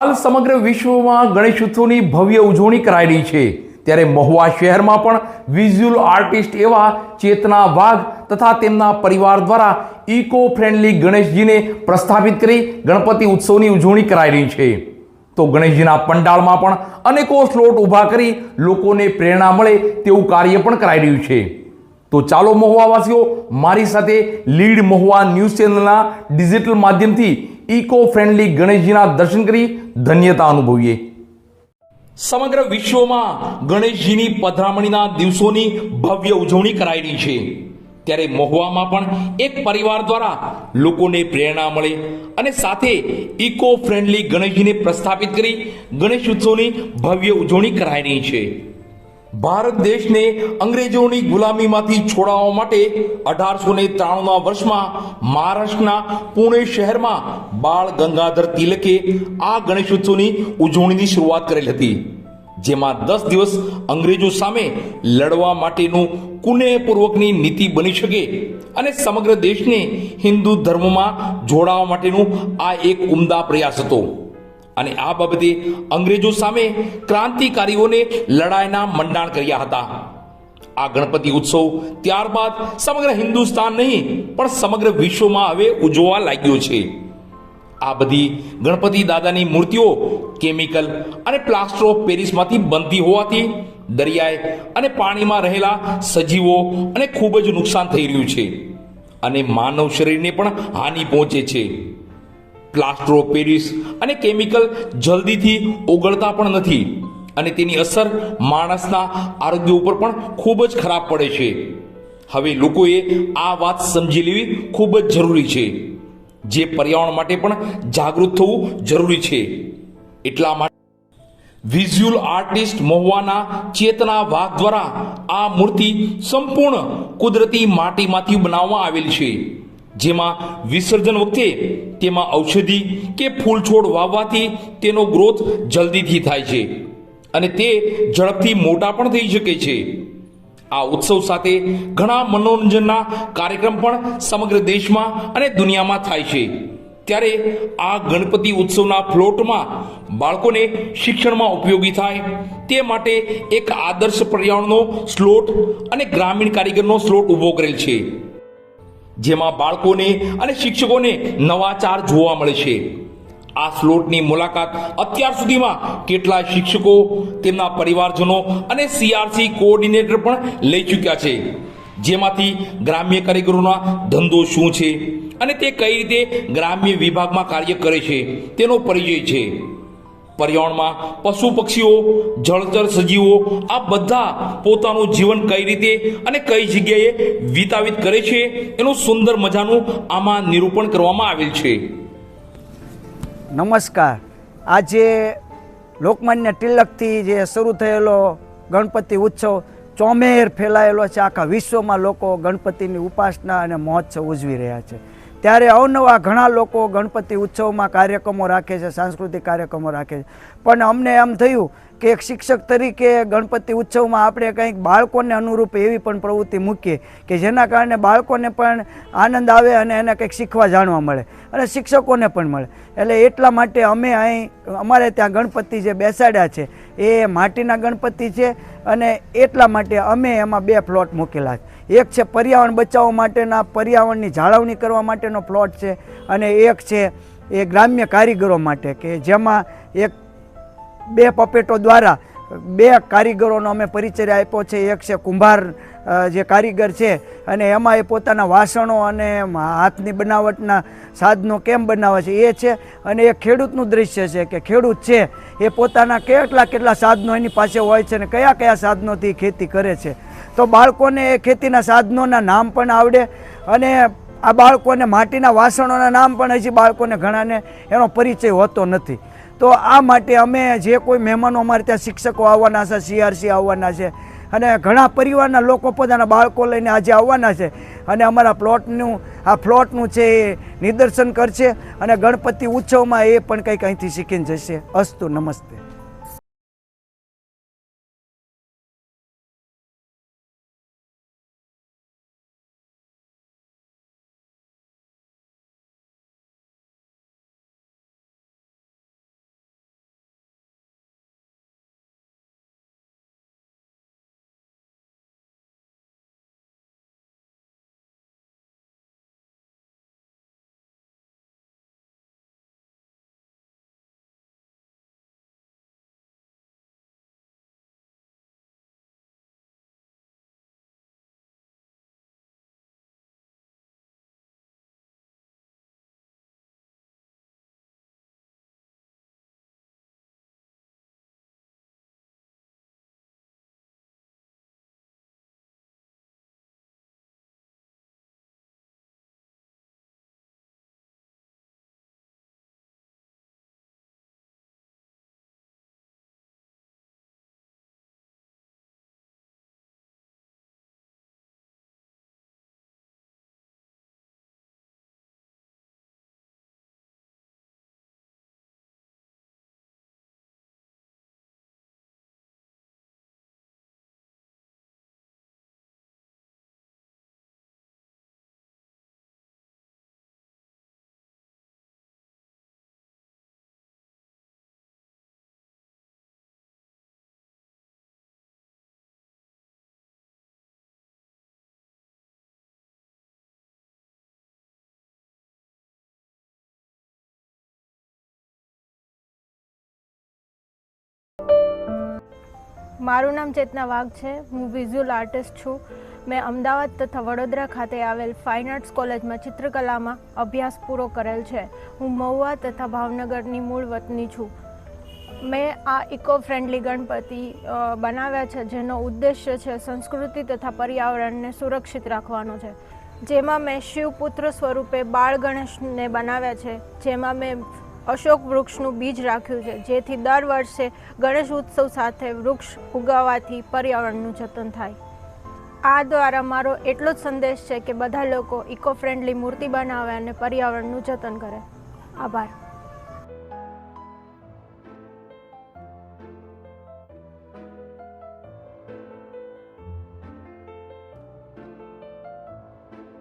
હાલ સમગ્ર વિશ્વમાં ગણેશ ઉત્સવની ભવ્ય ઉજવણી રહી છે. ત્યારે મહુવા શહેરમાં પણ વિઝ્યુઅલ આર્ટિસ્ટ એવા ચેતના વાઘ તથા તેમના પરિવાર દ્વારા ઇકો ફ્રેન્ડલી ગણેશજીને પ્રસ્થાપિત કરી ગણપતિ ઉત્સવની ઉજવણી કરાઈ રહી છે. તો ગણેશજીના પંડાળમાં પણ અનેકો સ્લોટ ઊભા કરી લોકોને પ્રેરણા મળે તેવું કાર્ય પણ કરાઈ રહ્યું છે. તો ચાલો મહુવાવાસીઓ, મારી સાથે લીડ મહુવા ન્યૂઝ ચેનલના ડિજિટલ માધ્યમથી ઇકો ફ્રેન્ડલી ગણેશજીના દર્શન કરી ધન્યતા અનુભવીએ. સમગ્ર વિશ્વમાં ગણેશજીની પધરામણીના દિવસોની ભવ્ય ઉજવણી કરાઈ રહી છે. ત્યારે મહુવામાં પણ એક પરિવાર દ્વારા લોકોને પ્રેરણા મળે અને સાથે ઇકો ફ્રેન્ડલી ગણેશજીને પ્રસ્થાપિત કરી ગણેશ ઉત્સવની ભવ્ય ઉજવણી કરાઈ રહી છે. ભારત દેશને અંગ્રેજોની ગુલામીમાંથી છોડાવવા માટે અઢારસો ને ત્રાણુંના વર્ષમાં મહારાષ્ટ્રના પુણે શહેરમાં બાળ ગંગાધર તિલકે આ ગણેશ ઉત્સવની ઉજવણીની શરૂઆત કરેલ હતી, જેમાં દસ દિવસ અંગ્રેજો સામે લડવા માટેનું કુનેહપૂર્વકની નીતિ બની શકે અને સમગ્ર દેશને હિન્દુ ધર્મમાં જોડાવા માટેનું આ એક ઉમદા પ્રયાસ હતો. અને આ બાબતે અંગ્રેજો સામે ક્રાંતિકારીઓને લડાઈના મંડાણ કર્યા હતા. આ ગણપતિ ઉત્સવ ત્યારબાદ સમગ્ર હિન્દુસ્તાન નહીં, પણ સમગ્ર વિશ્વમાં હવે ઉજવવા લાગ્યો છે. આ બધી ગણપતિ દાદાની મૂર્તિઓ કેમિકલ અને પ્લાસ્ટર ઓફ પેરિસમાંથી બનતી હોવાથી દરિયાએ અને પાણીમાં રહેલા સજીવો અને ખૂબ જ નુકસાન થઈ રહ્યું છે. અને માનવ શરીરને પણ હાનિ પહોંચે છે. પ્લાસ્ટર ઓફ પેરિસ અને કેમિકલ જલ્દીથી ઓગળતા પણ નથી અને તેની અસર માણસના આરોગ્ય ઉપર પણ ખૂબ જ ખરાબ પડે છે. હવે લોકોએ આ વાત સમજી લેવી ખૂબ જ જરૂરી છે. જે પર્યાવરણ માટે પણ જાગૃત થવું જરૂરી છે. એટલા માટે વિઝ્યુઅલ આર્ટિસ્ટ મહુવાના ચેતના વાઘ દ્વારા આ મૂર્તિ સંપૂર્ણ કુદરતી માટીમાંથી બનાવવામાં આવેલી છે. જેમાં વિસર્જન વખતે તેમાં ઔષધિ કે ફૂલ છોડ વાવવાથી તેનો ગ્રોથ જલ્દીથી થાય છે અને તે ઝડપથી મોટા પણ થઈ શકે છે. આ ઉત્સવ સાથે ઘણા મનોરંજનના કાર્યક્રમ પણ સમગ્ર દેશમાં અને દુનિયામાં થાય છે. ત્યારે આ ગણપતિ ઉત્સવના ફ્લોટમાં બાળકોને શિક્ષણમાં ઉપયોગી થાય, તે માટે એક આદર્શ પર્યાવરણનો સ્લોટ અને ગ્રામીણ કારીગરનો સ્લોટ ઊભો કરેલ છે. જેમાં બાળકોને અને શિક્ષકોને નવાચાર જોવા મળે છે. આ સ્લોટની મુલાકાત અત્યાર સુધીમાં કેટલા શિક્ષકો, તેમના પરિવારજનો અને સીઆરસી કોઓર્ડિનેટર પણ લઈ ચૂક્યા છે. જેમાંથી ગ્રામ્ય કારીગરોના ધંધો શું છે અને તે કઈ રીતે ગ્રામ્ય વિભાગમાં કાર્ય કરે છે તેનો પરિચય છે. પર્યાવરણમાં પશુ પક્ષીઓ, જળચર સજીવો, આ બધા પોતાનું જીવન કઈ રીતે અને કઈ જગ્યાએ વિતાવિત કરે છે, એનું સુંદર મજાનું આમાં નિરૂપણ કરવામાં આવેલ છે. નમસ્કાર. આજે લોકમાન્ય તિલકથી જે શરૂ થયેલો ગણપતિ ઉત્સવ ચોમેર ફેલાયેલો છે. આખા વિશ્વમાં લોકો ગણપતિની ઉપાસના અને મહોત્સવ ઉજવી રહ્યા છે. ત્યારે અવનવા ઘણા લોકો ગણપતિ ઉત્સવમાં કાર્યક્રમો રાખે છે, સાંસ્કૃતિક કાર્યક્રમો રાખે છે. પણ અમને એમ થયું કે એક શિક્ષક તરીકે ગણપતિ ઉત્સવમાં આપણે કંઈક બાળકોને અનુરૂપ એવી પણ પ્રવૃત્તિ મૂકીએ કે જેના કારણે બાળકોને પણ આનંદ આવે અને એને કંઈક શીખવા જાણવા મળે અને શિક્ષકોને પણ મળે. એટલે એટલા માટે અમે અહીં, અમારે ત્યાં ગણપતિ જે બેસાડ્યા છે એ માટીના ગણપતિ છે અને એટલા માટે અમે એમાં બે પ્લોટ મૂકેલા છે. એક છે પર્યાવરણ બચાવવા માટેના, પર્યાવરણની જાળવણી કરવા માટેનો પ્લોટ છે અને એક છે એ ગ્રામ્ય કારીગરો માટે કે જેમાં એક બે પપેટો દ્વારા બે કારીગરોનો અમે પરિચય આપ્યો છે. એક છે કુંભાર જે કારીગર છે અને એમાં એ પોતાના વાસણો અને હાથની બનાવટના સાધનો કેમ બનાવે છે એ છે અને એ ખેડૂતનું દૃશ્ય છે કે ખેડૂત છે એ પોતાના કેટલા કેટલા સાધનો એની પાસે હોય છે અને કયા કયા સાધનોથી ખેતી કરે છે. તો બાળકોને એ ખેતીના સાધનોના નામ પણ આવડે અને આ બાળકોને માટીના વાસણોના નામ પણ હજી બાળકોને ઘણાને એનો પરિચય હોતો નથી. તો આ માટે અમે જે કોઈ મહેમાનો અમારે ત્યાં શિક્ષકો આવવાના છે સીઆરસી આવવાના છે, અને ઘણા પરિવારના લોકો પોતાના બાળકો લઈને આજે આવવાના છે. અને અમારા પ્લોટનું, આ પ્લોટનું છે એ નિદર્શન કરશે અને ગણપતિ ઉત્સવમાં એ પણ કંઈક અહીંથી શીખીને જશે. અસ્તુ નમસ્તે. મારું નામ ચેતના વાઘ છે. હું વિઝ્યુઅલ આર્ટિસ્ટ છું. મેં અમદાવાદ તથા વડોદરા ખાતે આવેલ ફાઇન આર્ટ્સ કોલેજમાં ચિત્રકલામાં અભ્યાસ પૂરો કરેલ છે. હું મહુવા તથા ભાવનગરની મૂળ વતની છું. મેં આ ઇકો ફ્રેન્ડલી ગણપતિ બનાવ્યા છે, જેનો ઉદ્દેશ્ય છે સંસ્કૃતિ તથા પર્યાવરણને સુરક્ષિત રાખવાનો છે. જેમાં મેં શિવપુત્ર સ્વરૂપે બાળ ગણેશને બનાવ્યા છે. જેમાં મેં અશોક વૃક્ષનું બીજ રાખ્યું છે, જેથી દર વર્ષે ગણેશ ઉત્સવ સાથે વૃક્ષ ઉગાવવાથી પર્યાવરણનું જતન થાય. આ દ્વારા મારો એટલો જ સંદેશ છે કે બધા લોકો ઇકો ફ્રેન્ડલી મૂર્તિ બનાવે અને પર્યાવરણનું જતન કરે. આભાર.